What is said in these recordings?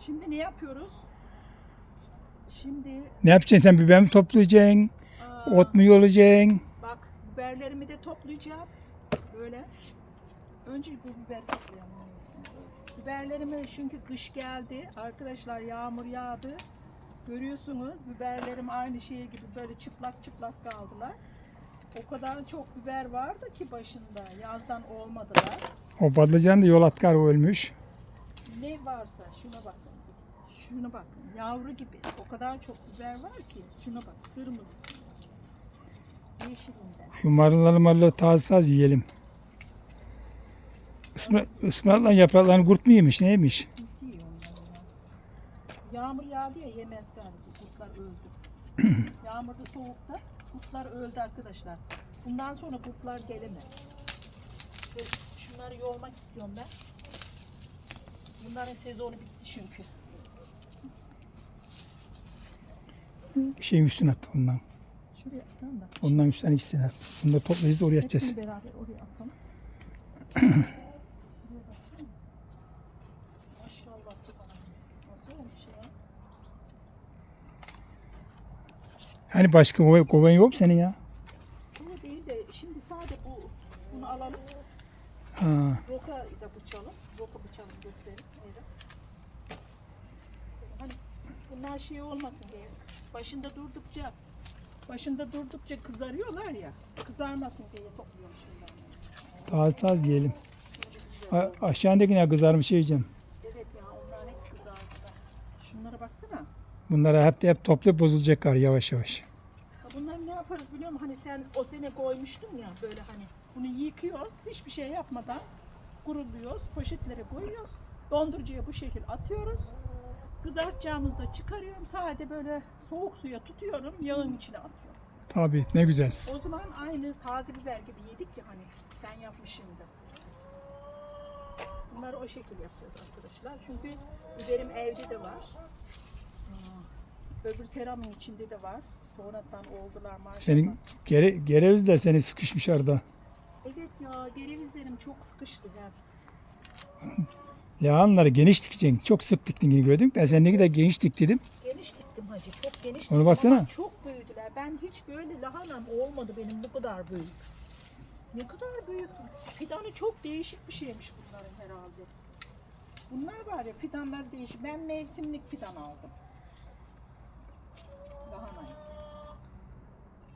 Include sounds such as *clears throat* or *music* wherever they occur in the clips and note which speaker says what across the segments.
Speaker 1: Şimdi ne yapıyoruz? Şimdi
Speaker 2: Ne yapacaksın sen biber mi toplayacaksın?
Speaker 1: aa,
Speaker 2: Ot mu yolacaksın?
Speaker 1: bak biberlerimi de toplayacağım. Böyle. Önce bu biber toplayalım. Biberlerimi çünkü kış geldi. Arkadaşlar yağmur yağdı. Görüyorsunuz biberlerim aynı şey gibi böyle çıplak çıplak kaldılar. O kadar çok biber vardı ki başında. Yazdan olmadılar.
Speaker 2: O patlıcan da yol atkar ölmüş.
Speaker 1: Ne varsa şuna bakın. Şuna bakın. Yavru gibi. O kadar çok biber var ki. Şuna bak. Kırmızısı. Yeşilinde.
Speaker 2: Şu marulları marulları taze taze yiyelim. Isma, ısmarlan yapraklarını kurt mu yemiş ne yemiş?
Speaker 1: Yiyor ya. Yağmur yağdı ya yemez galiba. Kurtlar öldü. *clears throat* Yağmurda soğukta kurtlar öldü arkadaşlar. Bundan sonra kurtlar gelemez. Şöyle şunları yolmak istiyorum ben. Bunların sezonu bitti çünkü.
Speaker 2: Şeyin üstüne at ondan.
Speaker 1: Şuraya atalım da.
Speaker 2: Ondan üstüne ikisini at. Bunu da toplayacağız da oraya atacağız.
Speaker 1: Hepsini beraber oraya atalım. Maşallah subhanallah. Nasıl olmuş ya?
Speaker 2: Hani başka kova- kovan yok mu senin ya?
Speaker 1: Bu değil de şimdi sadece bu bunu alalım.
Speaker 2: Ha,
Speaker 1: Roka da bıçalım. Roka bıçalım götürelim. Öyle. Hani bunlar şey olmasın diye. Başında durdukça başında durdukça kızarıyorlar ya. Kızarmasın diye topluyorum şimdi.
Speaker 2: taze taze yiyelim. A- aşağıdakine kızarmış yiyeceğim.
Speaker 1: Evet ya onlar hep kızardılar. Şunlara baksana.
Speaker 2: Bunları hep hep toplayıp bozulacaklar yavaş yavaş.
Speaker 1: Bunları ne yaparız biliyor musun? Hani sen o sene koymuştun ya böyle hani. Bunu yıkıyoruz. Hiçbir şey yapmadan kuruluyoruz. Poşetlere koyuyoruz. Dondurucuya bu şekil atıyoruz. Kızartacağımızda çıkarıyorum. Sadece böyle soğuk suya tutuyorum. Yağın içine atıyorum.
Speaker 2: Tabii ne güzel.
Speaker 1: O zaman aynı taze biber gibi yedik ya hani. Sen yapmışsın da. Bunları o şekil yapacağız arkadaşlar. Çünkü biberim evde de var. Öbür seramın içinde de var. Sonradan oldular maşallah.
Speaker 2: Senin gere, gerevizler seni sıkışmış arada.
Speaker 1: Evet ya gerevizlerim çok sıkıştı hep.
Speaker 2: Lahanları geniş dikeceksin. Çok sık diktin gibi gördüm. Ben sen ne kadar geniş dik dedim.
Speaker 1: Geniş diktim hacı çok geniş
Speaker 2: Ona
Speaker 1: diktim
Speaker 2: baksana.
Speaker 1: ama çok büyüdüler. Ben hiç böyle lahanam olmadı benim bu kadar büyük. Ne kadar büyük. Fidanı çok değişik bir şeymiş bunların herhalde. Bunlar var ya fidanlar değişik. Ben mevsimlik fidan aldım. Lahanayı.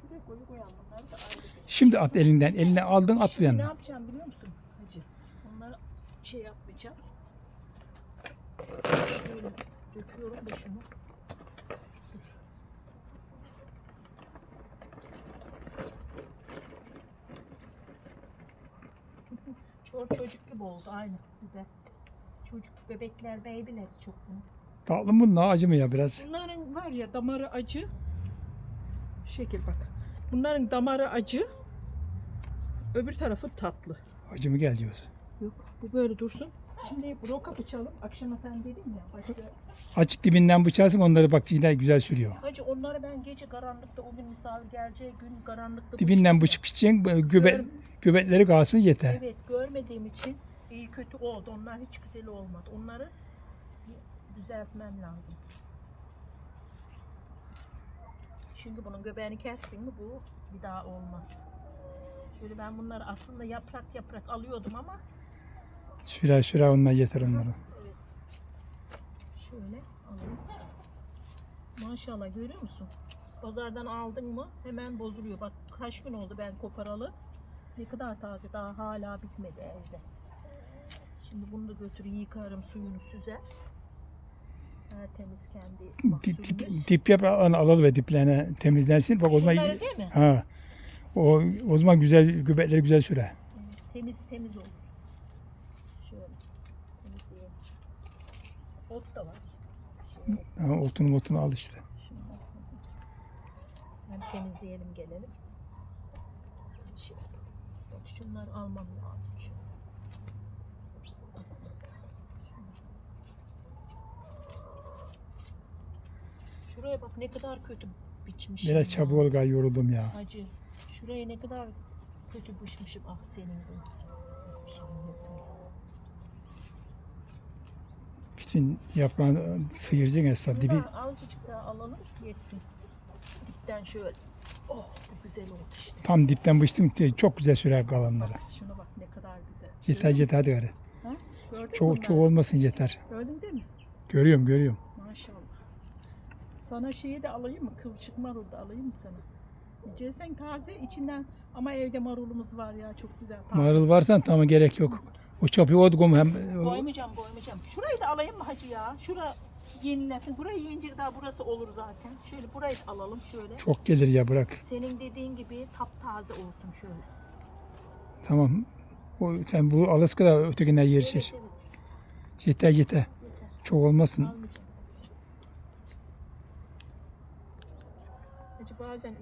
Speaker 1: Şuraya koyu koyalım bunları da ayrı. bir-
Speaker 2: Şimdi at elinden. Eline aldın at bu
Speaker 1: Şimdi ne yapacağım biliyor musun hacı? Onları şey yapmayacağım. Şöyle döküyorum da şunu. *laughs* Çor çocuk gibi oldu aynı biber. Çocuk bebekler babyler çok bunu.
Speaker 2: Tatlı mı bunlar acı mı ya biraz?
Speaker 1: Bunların var ya damarı acı. Şu şekil bak. Bunların damarı acı. Öbür tarafı tatlı.
Speaker 2: Acı mı gel diyoruz.
Speaker 1: Yok bu böyle dursun. Şimdi roka bıçalım. Akşama sen dedin ya başka.
Speaker 2: Açık dibinden bıçarsın onları bak yine güzel sürüyor.
Speaker 1: Hacı onları ben gece karanlıkta o gün misafir geleceği gün karanlıkta
Speaker 2: Dibinden bıçık bıçacaksın böyle göbek, göbekleri kalsın yeter.
Speaker 1: Evet görmediğim için iyi kötü oldu. Onlar hiç güzel olmadı. Onları düzeltmem lazım. Çünkü bunun göbeğini kestin mi bu bir daha olmaz. Şöyle ben bunları aslında yaprak yaprak alıyordum ama
Speaker 2: Sürer sürer onlar yeter onlara.
Speaker 1: Şöyle alayım. Maşallah görüyor musun? Pazardan aldın mı hemen bozuluyor. Bak kaç gün oldu ben koparalı. Ne kadar taze daha hala bitmedi evde. Şimdi bunu da götür yıkarım suyunu süzer. Tertemiz kendi
Speaker 2: Dip, dip, dip yaprağını alalım ve diplerine temizlensin. Bak o zaman
Speaker 1: Şunları değil mi?
Speaker 2: ha, o, o zaman güzel göbekleri güzel sürer.
Speaker 1: Temiz temiz olur. Ot da var.
Speaker 2: Ha, otunu motunu al işte.
Speaker 1: Hem temizleyelim gelelim. Şey, bak şunları almam lazım. Şuraya bak ne kadar kötü biçmişim.
Speaker 2: Biraz çabuk ol gay yoruldum ya.
Speaker 1: Hacı şuraya ne kadar kötü biçmişim ah senin bu. Bir
Speaker 2: Bütün yaprağını sıyıracaksın esas dibi.
Speaker 1: Azıcık daha alalım yetsin. Dipten şöyle. Oh bu güzel oldu işte.
Speaker 2: Tam dipten bıçtım. Çok güzel sürer kalanları.
Speaker 1: Şuna bak ne kadar güzel.
Speaker 2: Yeter
Speaker 1: Görüyor
Speaker 2: yeter hadi gari.
Speaker 1: Ha? Gördün
Speaker 2: çok olmasın yeter.
Speaker 1: Gördün değil mi?
Speaker 2: Görüyorum görüyorum.
Speaker 1: Maşallah. Sana şeyi de alayım mı? Kılçık marul da alayım mı sana? Yiyeceksen taze içinden ama evde marulumuz var ya çok güzel. Taze.
Speaker 2: Marul varsan tamam gerek yok. O çapı o gom hem
Speaker 1: Koymayacağım koymayacağım. Şurayı da alayım mı hacı ya? Şura yenilesin. Burayı yiyince daha burası olur zaten. Şöyle burayı da alalım şöyle.
Speaker 2: çok gelir ya bırak.
Speaker 1: Senin dediğin gibi taptaze olsun şöyle.
Speaker 2: Tamam. O, sen bu Alaska'da ötekinden yerişir.
Speaker 1: Evet, evet.
Speaker 2: Yeter yeter.
Speaker 1: Yeter.
Speaker 2: Çok olmasın.
Speaker 1: Almayacağım. Hacı bazen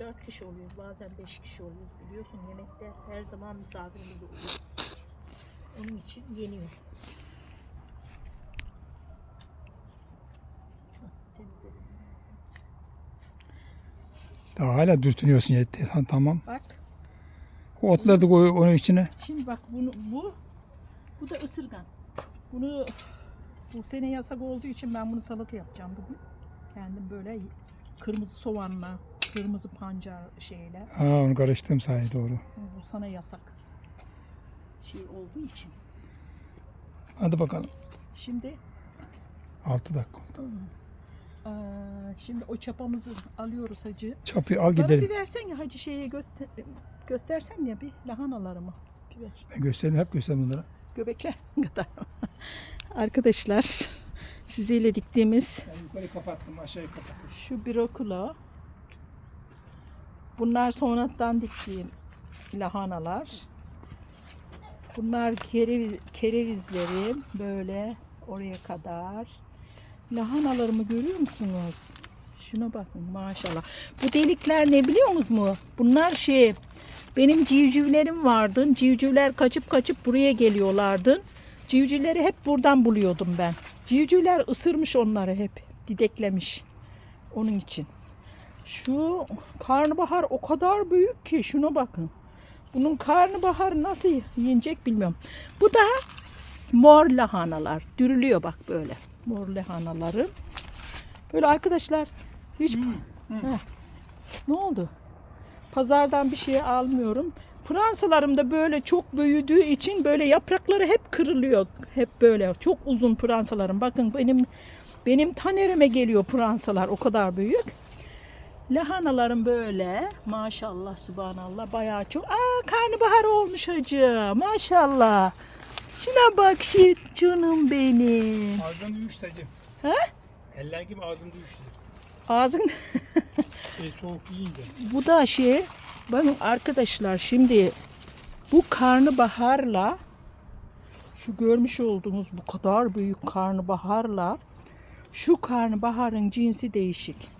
Speaker 1: 3-4 kişi oluyor, bazen 5 kişi oluyor. Biliyorsun yemekte her zaman misafirimiz oluyor. Onun için yeniyor.
Speaker 2: Daha hala dürtünüyorsun. Tamam, Tamam.
Speaker 1: Bak
Speaker 2: O otları da koy onun içine.
Speaker 1: Şimdi bak bunu bu bu da ısırgan. Bunu bu sene yasak olduğu için ben bunu salata yapacağım bugün. Kendim böyle kırmızı soğanla, kırmızı pancar şeyle.
Speaker 2: Ha onu karıştırdım sahi doğru.
Speaker 1: Bu sana yasak. Şey olduğu için.
Speaker 2: Hadi bakalım.
Speaker 1: Şimdi
Speaker 2: 6 dakika oldu.
Speaker 1: eee, şimdi o çapamızı alıyoruz hacı.
Speaker 2: Çapıyı al
Speaker 1: Bana
Speaker 2: gidelim.
Speaker 1: bir versen ya hacı şeye göster göstersem ya bir lahanalarımı. Bir ver.
Speaker 2: Ben gösterdim hep gösterdim bunlara.
Speaker 1: Göbekler *laughs* kadar. Arkadaşlar siziyle diktiğimiz
Speaker 2: Ben yukarı kapattım aşağıyı kapattım.
Speaker 1: Şu brokula. Bunlar sonradan diktiğim lahanalar. Bunlar kereviz, kerevizlerim böyle oraya kadar. Lahanalarımı görüyor musunuz? Şuna bakın maşallah. Bu delikler ne biliyor musunuz mu? Bunlar şey benim civcivlerim vardı. Civcivler kaçıp kaçıp buraya geliyorlardı. Civcivleri hep buradan buluyordum ben. Civcivler ısırmış onları hep. Dideklemiş. Onun için. Şu karnabahar o kadar büyük ki şuna bakın. Bunun karnabahar nasıl yenecek bilmiyorum. Bu da mor lahanalar. Dürülüyor bak böyle. Mor lahanaları. Böyle arkadaşlar hiç Heh. ne oldu? Pazardan bir şey almıyorum. Pıransalarım da böyle çok büyüdüğü için böyle yaprakları hep kırılıyor. Hep böyle çok uzun pıransalarım. Bakın benim benim tanerime geliyor pıransalar o kadar büyük. Lahanalarım böyle. Maşallah subhanallah bayağı çok. Aa karnabahar olmuş hacı. Maşallah. Şuna bak şey canım benim.
Speaker 2: Ağzım uyuştu hacım.
Speaker 1: Ha?
Speaker 2: Eller gibi ağzım uyuştu.
Speaker 1: Ağzın
Speaker 2: Şey *laughs* soğuk yiyince.
Speaker 1: Bu da şey, bakın arkadaşlar şimdi bu karnabaharla şu görmüş olduğunuz bu kadar büyük karnabaharla şu karnabaharın cinsi değişik.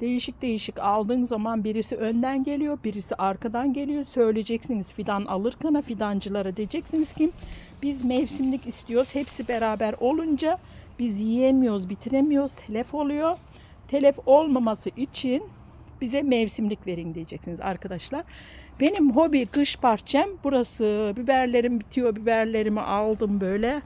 Speaker 1: Değişik değişik aldığın zaman birisi önden geliyor, birisi arkadan geliyor. Söyleyeceksiniz fidan alırken fidancılara diyeceksiniz ki biz mevsimlik istiyoruz. Hepsi beraber olunca biz yiyemiyoruz, bitiremiyoruz, telef oluyor. Telef olmaması için bize mevsimlik verin diyeceksiniz arkadaşlar. Benim hobi kış bahçem burası. Biberlerim bitiyor. Biberlerimi aldım böyle.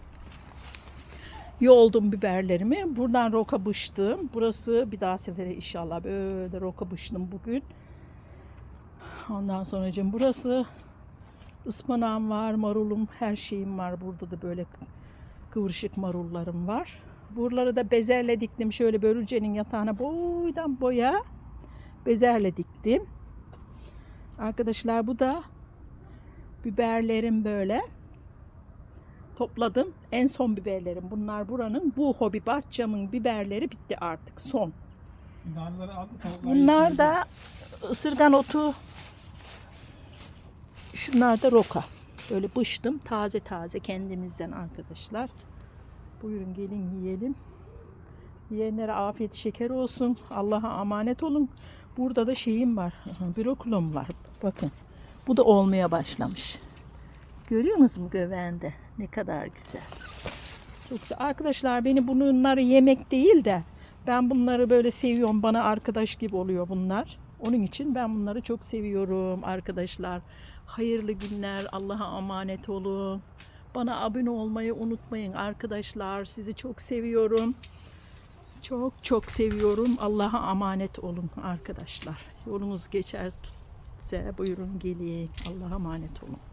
Speaker 1: Yoldum biberlerimi. Buradan roka bıçtım. Burası bir daha sefere inşallah böyle roka bıçtım bugün. Ondan sonra burası ıspanağım var, marulum, her şeyim var. Burada da böyle kıvırışık marullarım var. Buraları da bezerle diktim. Şöyle börülcenin yatağına boydan boya bezerle diktim. Arkadaşlar bu da biberlerim böyle. Topladım. En son biberlerim. Bunlar buranın bu hobi bahçamın biberleri bitti artık. Son.
Speaker 2: Narları aldı tavuklar
Speaker 1: Bunlar da ısırgan otu. Şunlar da roka. Böyle bıştım taze taze kendimizden arkadaşlar. Buyurun gelin yiyelim. Yiyenlere afiyet şeker olsun. Allah'a emanet olun. Burada da şeyim var. Brokolum var. Bakın. Bu da olmaya başlamış. Görüyor musunuz gövende? Ne kadar güzel. Çok güzel. Arkadaşlar beni bunları yemek değil de ben bunları böyle seviyorum. Bana arkadaş gibi oluyor bunlar. Onun için ben bunları çok seviyorum arkadaşlar. Hayırlı günler. Allah'a emanet olun. Bana abone olmayı unutmayın arkadaşlar. Sizi çok seviyorum. Çok çok seviyorum. Allah'a emanet olun arkadaşlar. Yolunuz geçerse buyurun gelin. Allah'a emanet olun.